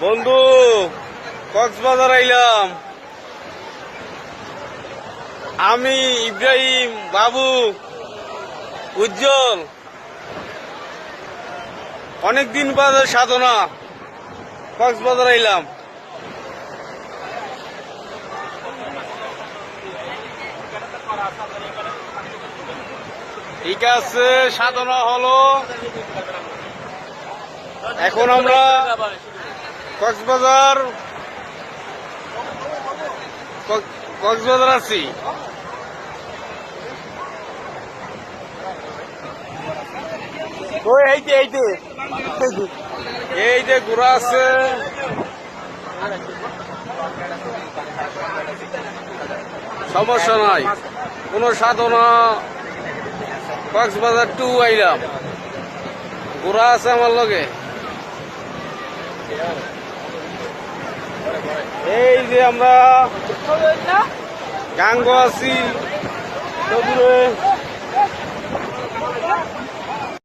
বন্ধু, কক্সবাজার আইলাম। আমি ইব্রাহিম বাবু, উজ্জ্বল। অনেক দিন সাধনা, কক্সবাজার আইলাম। ঠিক আছে, সাধনা হলো। এখন আমরা কক্সবাজার কক্সবাজার আছি ওই এই যে এই যে আছে। সমস্যা নাই কোনো সাধনা। কক্সবাজার টু আইলাম। ঘোড়া আছে আমার লগে। এই যে আমরা গাঙ্গ আছি।